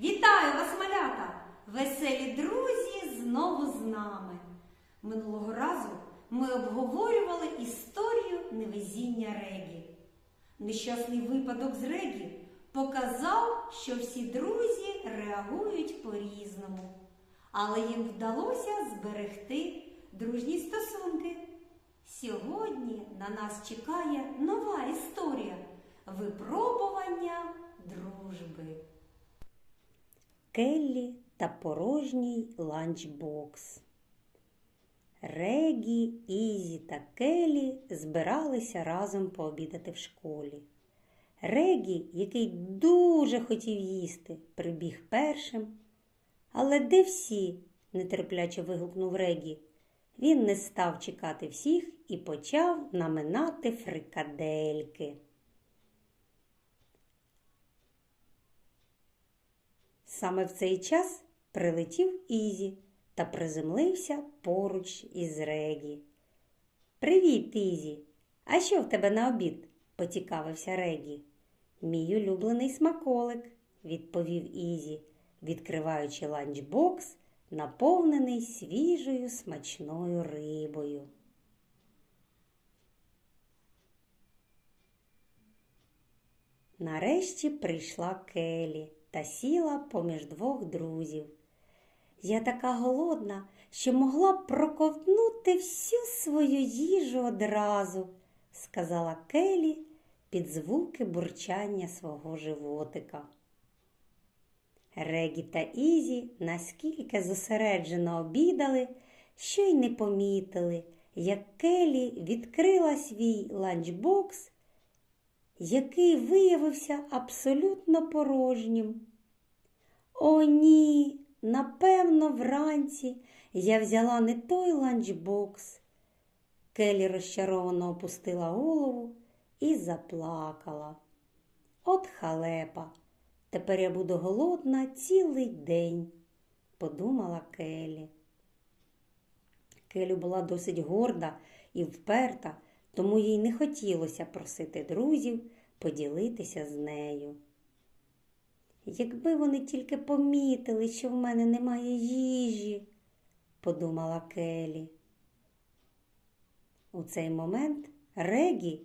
Вітаю вас, малята! Веселі друзі знову з нами. Минулого разу ми обговорювали історію невезіння Регі. Нещасний випадок з Регі показав, що всі друзі реагують по-різному, але їм вдалося зберегти дружні стосунки. Сьогодні на нас чекає нова історія випробування дружби. Келлі та порожній ланчбокс. Регі, Ізі та Келлі збиралися разом пообідати в школі. Регі, який дуже хотів їсти, прибіг першим. Але де всі? нетерпляче вигукнув Регі. Він не став чекати всіх і почав наминати фрикадельки. Саме в цей час прилетів Ізі та приземлився поруч із Регі. Привіт, Ізі! А що в тебе на обід? поцікавився Регі. Мій улюблений смаколик, відповів Ізі, відкриваючи ланчбокс, наповнений свіжою смачною рибою. Нарешті прийшла Келі та сіла поміж двох друзів. Я така голодна, що могла б проковтнути всю свою їжу одразу, сказала Келі під звуки бурчання свого животика. Регі та Ізі наскільки зосереджено обідали, що й не помітили, як Келі відкрила свій ланчбокс який виявився абсолютно порожнім. О, ні, напевно, вранці я взяла не той ланчбокс. Келі розчаровано опустила голову і заплакала. От халепа, тепер я буду голодна цілий день, подумала Келі. Келі була досить горда і вперта тому їй не хотілося просити друзів поділитися з нею. Якби вони тільки помітили, що в мене немає їжі, подумала Келі. У цей момент Регі,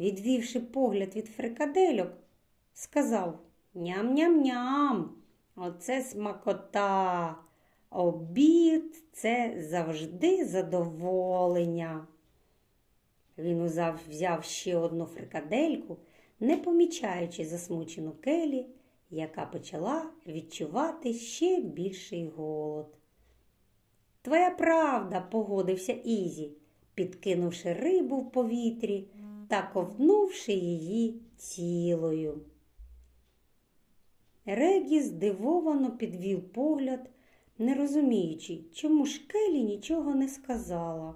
відвівши погляд від фрикадельок, сказав Ням-ням-ням, оце смакота, обід це завжди задоволення. Він узяв, взяв ще одну фрикадельку, не помічаючи засмучену келі, яка почала відчувати ще більший голод. Твоя правда, погодився Ізі, підкинувши рибу в повітрі та ковтнувши її цілою. Регі здивовано підвів погляд, не розуміючи, чому ж Келі нічого не сказала.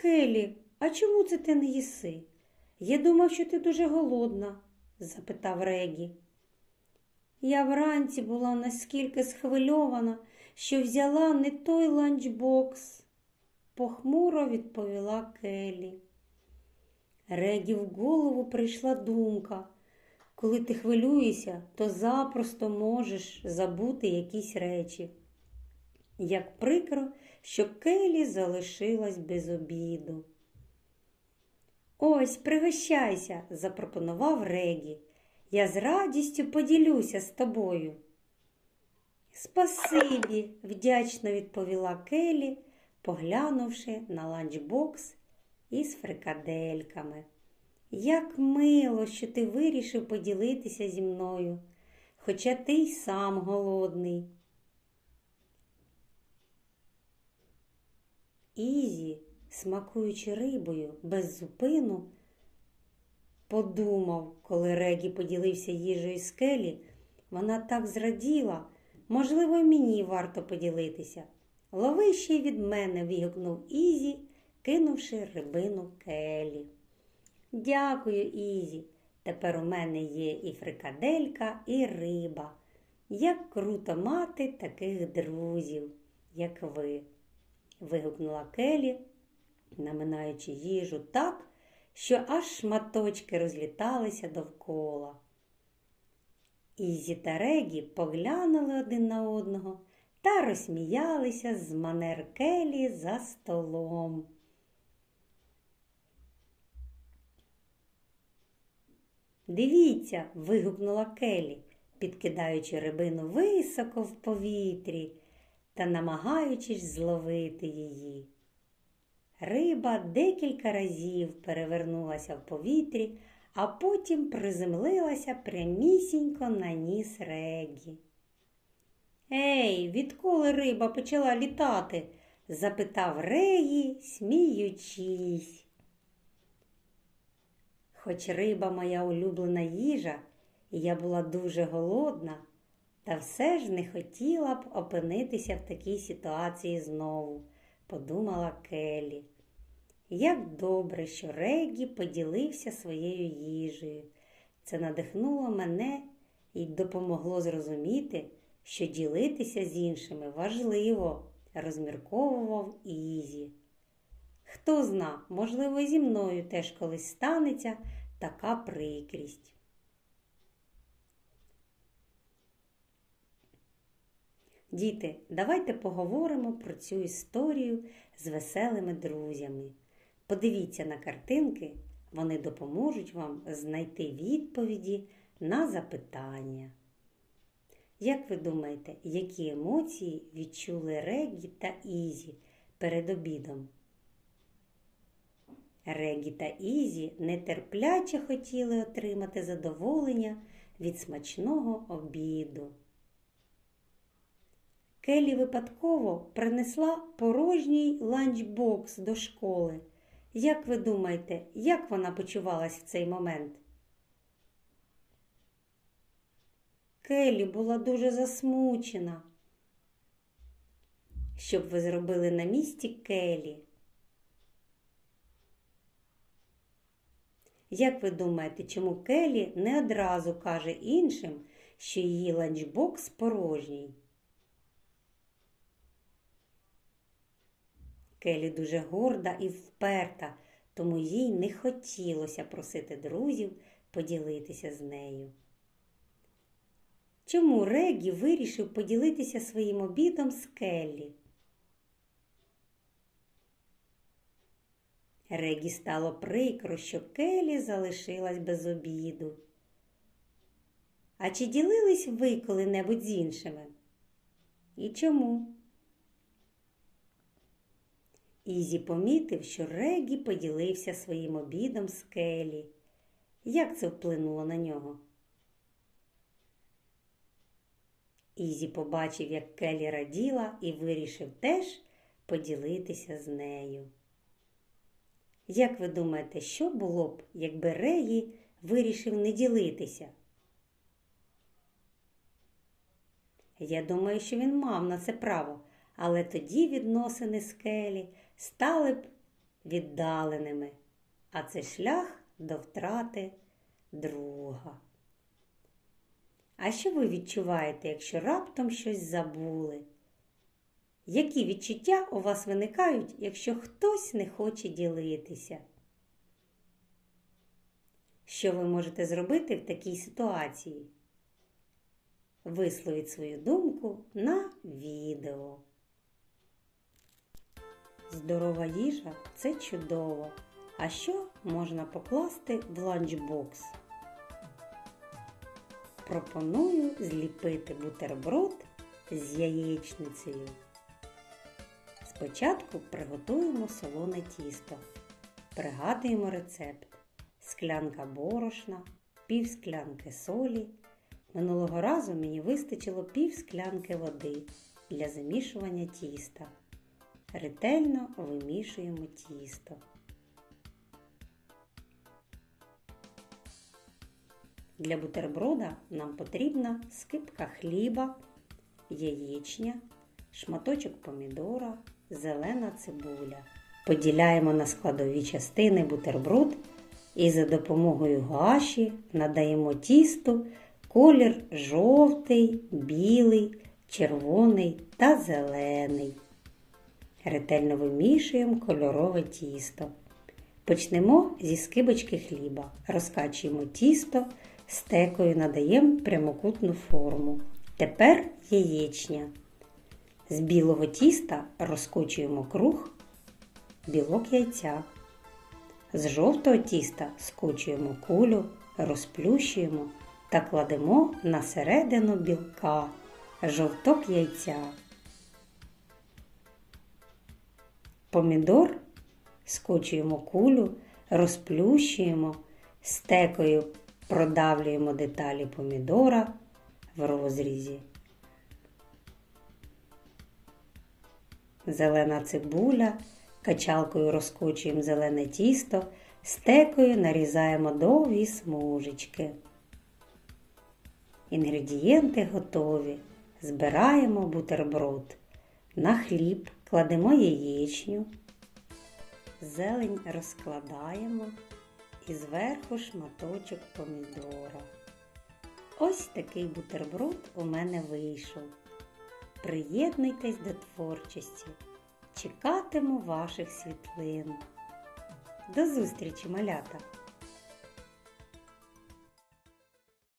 Келі, а чому це ти не їси? Я думав, що ти дуже голодна, запитав Регі. Я вранці була наскільки схвильована, що взяла не той ланчбокс, похмуро відповіла Келі. Регі в голову прийшла думка. Коли ти хвилюєшся, то запросто можеш забути якісь речі. Як прикро, що Келі залишилась без обіду. Ось, пригощайся, запропонував Регі. Я з радістю поділюся з тобою. Спасибі, вдячно відповіла Келі, поглянувши на ланчбокс із фрикадельками. Як мило, що ти вирішив поділитися зі мною, хоча ти й сам голодний. Ізі, смакуючи рибою без зупину, подумав, коли Регі поділився їжею з келі, вона так зраділа, можливо, мені варто поділитися. Лови ще від мене, вигукнув Ізі, кинувши рибину келі. Дякую, Ізі. Тепер у мене є і фрикаделька, і риба. Як круто мати таких друзів, як ви вигукнула Келі, наминаючи їжу так, що аж шматочки розліталися довкола. Ізі та Регі поглянули один на одного та розсміялися з манер Келі за столом. Дивіться, вигукнула Келі, підкидаючи рибину високо в повітрі та намагаючись зловити її. Риба декілька разів перевернулася в повітрі, а потім приземлилася прямісінько на ніс Регі. Ей, відколи риба почала літати? запитав Регі, сміючись. Хоч риба моя улюблена їжа, і я була дуже голодна, та все ж не хотіла б опинитися в такій ситуації знову, подумала Келі. Як добре, що Регі поділився своєю їжею. Це надихнуло мене і допомогло зрозуміти, що ділитися з іншими важливо, розмірковував Ізі. Хто зна, можливо, зі мною теж колись станеться така прикрість. Діти, давайте поговоримо про цю історію з веселими друзями. Подивіться на картинки, вони допоможуть вам знайти відповіді на запитання. Як ви думаєте, які емоції відчули Регі та Ізі перед обідом? Регі та Ізі нетерпляче хотіли отримати задоволення від смачного обіду. Келі випадково принесла порожній ланчбокс до школи. Як ви думаєте, як вона почувалась в цей момент? Келі була дуже засмучена. Що б ви зробили на місці Келі? Як ви думаєте, чому Келі не одразу каже іншим, що її ланчбокс порожній? Келі дуже горда і вперта, тому їй не хотілося просити друзів поділитися з нею. Чому Регі вирішив поділитися своїм обідом з Келлі? Регі стало прикро, що Келі залишилась без обіду. А чи ділились ви коли-небудь з іншими? І чому? Ізі помітив, що Регі поділився своїм обідом з Келі. Як це вплинуло на нього? Ізі побачив, як Келі раділа, і вирішив теж поділитися з нею. Як ви думаєте, що було б, якби Регі вирішив не ділитися? Я думаю, що він мав на це право, але тоді відносини з Келі стали б віддаленими, а це шлях до втрати друга. А що ви відчуваєте, якщо раптом щось забули? Які відчуття у вас виникають, якщо хтось не хоче ділитися? Що ви можете зробити в такій ситуації? Висловіть свою думку на відео. Здорова їжа це чудово. А що можна покласти в ланчбокс? Пропоную зліпити бутерброд з яєчницею. Спочатку приготуємо солоне тісто. Пригадуємо рецепт: склянка борошна, пів склянки солі. Минулого разу мені вистачило пів склянки води для замішування тіста. Ретельно вимішуємо тісто. Для бутерброда нам потрібна скипка хліба, яєчня, шматочок помідора, зелена цибуля. Поділяємо на складові частини бутерброд і за допомогою гаші надаємо тісту колір жовтий, білий, червоний та зелений. Ретельно вимішуємо кольорове тісто. Почнемо зі скибочки хліба. Розкачуємо тісто, Стекою надаємо прямокутну форму. Тепер яєчня. З білого тіста розкочуємо круг, білок яйця. З жовтого тіста скочуємо кулю, розплющуємо та кладемо на середину білка жовток яйця. Помідор скочуємо кулю, розплющуємо, стекою продавлюємо деталі помідора в розрізі. Зелена цибуля, качалкою розкочуємо зелене тісто, стекою нарізаємо довгі смужечки. Інгредієнти готові. Збираємо бутерброд. На хліб кладемо яєчню, зелень розкладаємо і зверху шматочок помідора. Ось такий бутерброд у мене вийшов. Приєднуйтесь до творчості. Чекатиму ваших світлин. До зустрічі, малята!